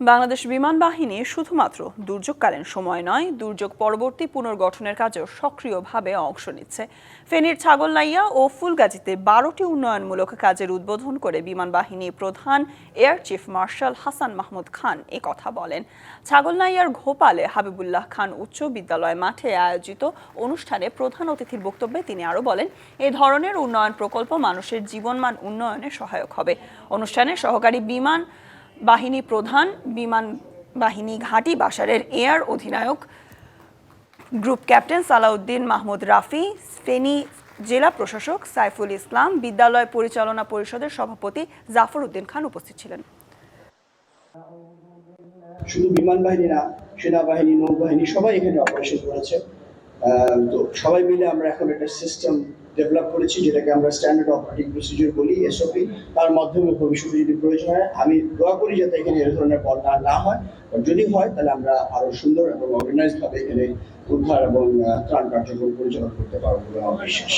বাংলাদেশ বিমান বাহিনী শুধুমাত্র দুর্যোগকালীন সময় নয়, দুর্যোগ পরবর্তী পুনর্গঠনের কাজেও সক্রিয়ভাবে অংশ নিচ্ছে। ফেনীর ছাগলনাইয়া ও ফুলগাজীতে বারোটি উন্নয়নমূলক কাজের উদ্বোধন করে বিমান বাহিনী প্রধান air chief marshal Hasan Mahmud Khan এ কথা বলেন। ছাগলনাইয়ার ঘোপালে হাবিবুল্লাহ খান উচ্চ বিদ্যালয় মাঠে আয়োজিত অনুষ্ঠানে প্রধান অতিথির বক্তব্যে তিনি আরও বলেন, এ ধরনের উন্নয়ন প্রকল্প মানুষের জীবনমান উন্নয়নে সহায়ক হবে। অনুষ্ঠানে সহকারী বিমান বাহিনী প্রধান, বিমান বাহিনী ঘাঁটি বাসারের এয়ার অধিনায়ক, গ্রুপ ক্যাপ্টেন সালাউদ্দিন মাহমুদ রাফি, ফেনী জেলা প্রশাসক সাইফুল ইসলাম, বিদ্যালয় পরিচালনা পরিষদের সভাপতি জাফর উদ্দিন খান উপস্থিত ছিলেন। শুধু বিমান বাহিনী না, সেনাবাহিনী, নৌবাহিনী সবাই এখানে অপারেশন করেছে। তো সবাই মিলে আমরা এখন একটা সিস্টেম ডেভেলপ করেছি, যেটাকে আমরা স্ট্যান্ডার্ড অপারেটিং প্রসিডিউর বলি এসওপি তার মাধ্যমে ভবিষ্যতে যদি প্রয়োজন হয়, আমি দোয়া করি যাতে এখানে এ ধরনের বন্যা না হয়। যদি হয়, তাহলে আমরা আরও সুন্দর এবং অর্গানাইজ ভাবে এখানে উদ্ধার এবং ত্রাণ কার্যক্রম পরিচালনা করতে পারব বলে আমার বিশ্বাস।